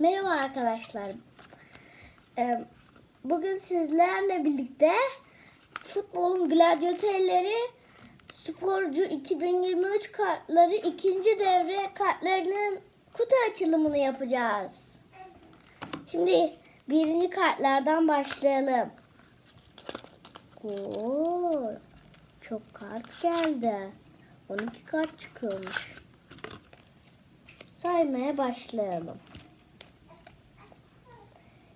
Merhaba arkadaşlar. Ee, Bugün sizlerle birlikte futbolun gladyatörleri sporcu 2023 kartları ikinci devre kartlarının kutu açılımını yapacağız. Şimdi birinci kartlardan başlayalım. Oo, çok kart geldi. 12 kart çıkıyormuş. Saymaya başlayalım.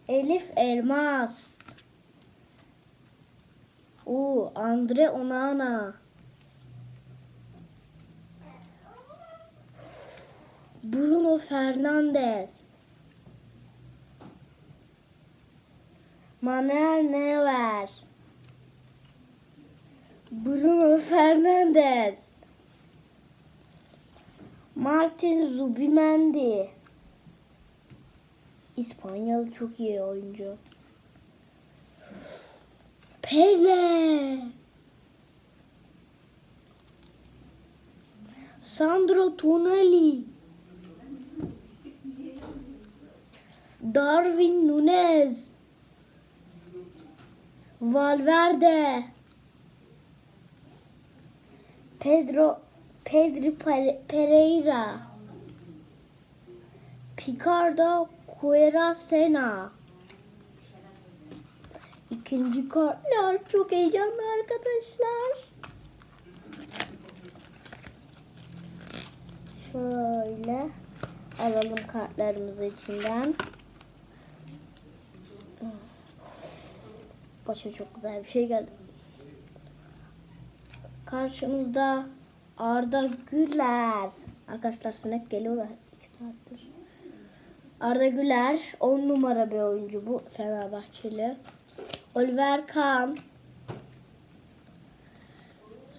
Elif Elmas. Oo, Andre Onana. Bruno Fernandes. Manuel Neuer. Bruno Fernandes. Martin Zubimendi. İspanyalı çok iyi oyuncu. Pele. Sandro Tonali. Darwin Nunez. Valverde. Pedro Pedri Pere- Pereira. Picardo Cuerasena. İkinci kartlar çok heyecanlı arkadaşlar. Şöyle alalım kartlarımızı içinden. Başa çok güzel bir şey geldi. Karşımızda Arda Güler. Arkadaşlar sinek geliyorlar 2 saattir. Arda Güler 10 numara bir oyuncu bu Fenerbahçeli. Oliver Kahn.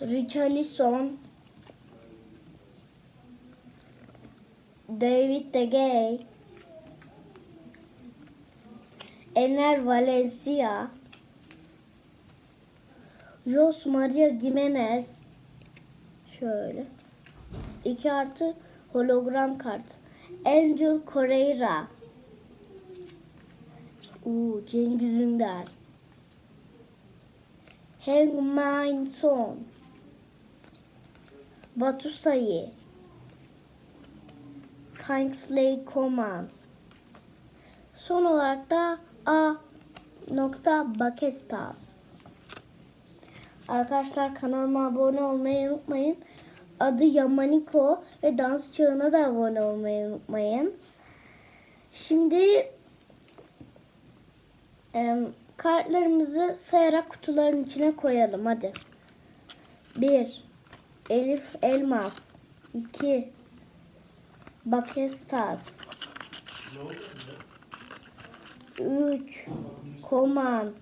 Richarlison. David De Gea. Ener Valencia. Jos Maria Gimenez. Şöyle. 2 artı hologram kart. Angel Correira. Uuu Cengiz Ünder. Hengmin Son. Batu Sayı. Kingsley Coman. Son olarak da A. Nokta Bakestas. Arkadaşlar kanalıma abone olmayı unutmayın. Adı Yamaniko ve dans çağına da abone olmayı unutmayın. Şimdi em, kartlarımızı sayarak kutuların içine koyalım hadi. 1 Elif Elmas 2 Bakestas 3 Koman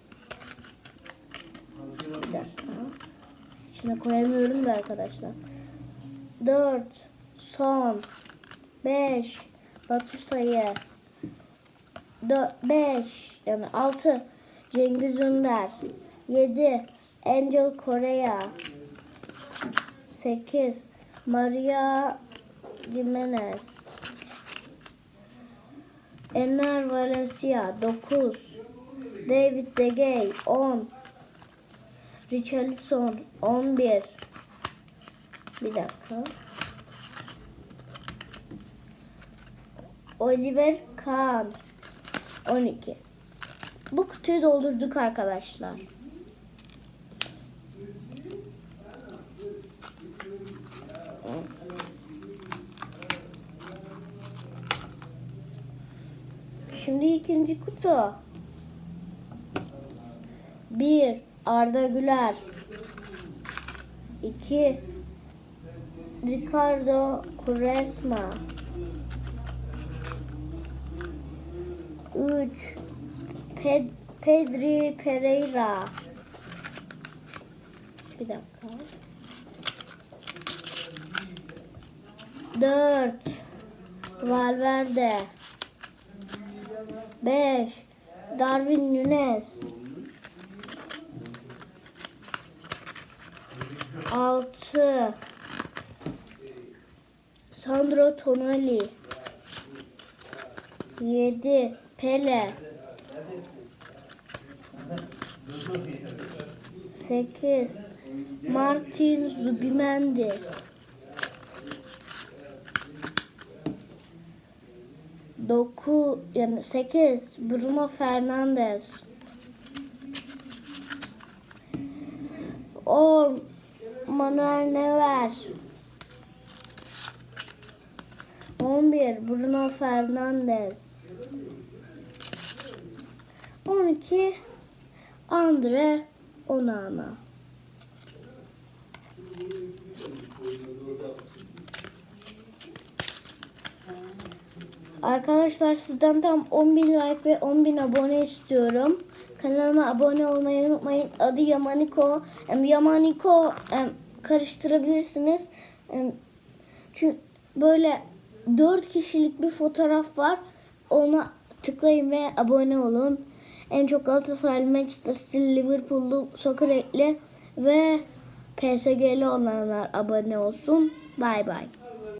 Bir dakika. İçine koyamıyorum da arkadaşlar. 4 son 5 Batu sayı. 5 yani 6 Cengiz Ünder. 7 Angel Korea 8 Maria Jimenez. Ener Valencia 9 David De Gea 10 Richarlison 11 bir dakika. Oliver Kahn 12. Bu kutuyu doldurduk arkadaşlar. Şimdi ikinci kutu. 1. Arda Güler 2. Ricardo Quaresma. 3 Ped Pedri Pereira. Bir dakika. 4 Valverde. 5 Darwin Nunes. 6 Sandro Tonali. 7 Pele. 8 Martin Zubimendi. 9 yani 8 Bruno Fernandes. 10 Manuel Neuer 11 Bruno Fernandes 12 Andre Onana Arkadaşlar sizden tam 10.000 like ve 10.000 abone istiyorum. Kanalıma abone olmayı unutmayın. Adı Yamaniko. Em, Yamaniko em, karıştırabilirsiniz. Em, çünkü böyle 4 kişilik bir fotoğraf var. Ona tıklayın ve abone olun. En çok Galatasaray, Manchester City, Liverpool'lu, Sokrate'li ve PSG'li olanlar abone olsun. Bay bay.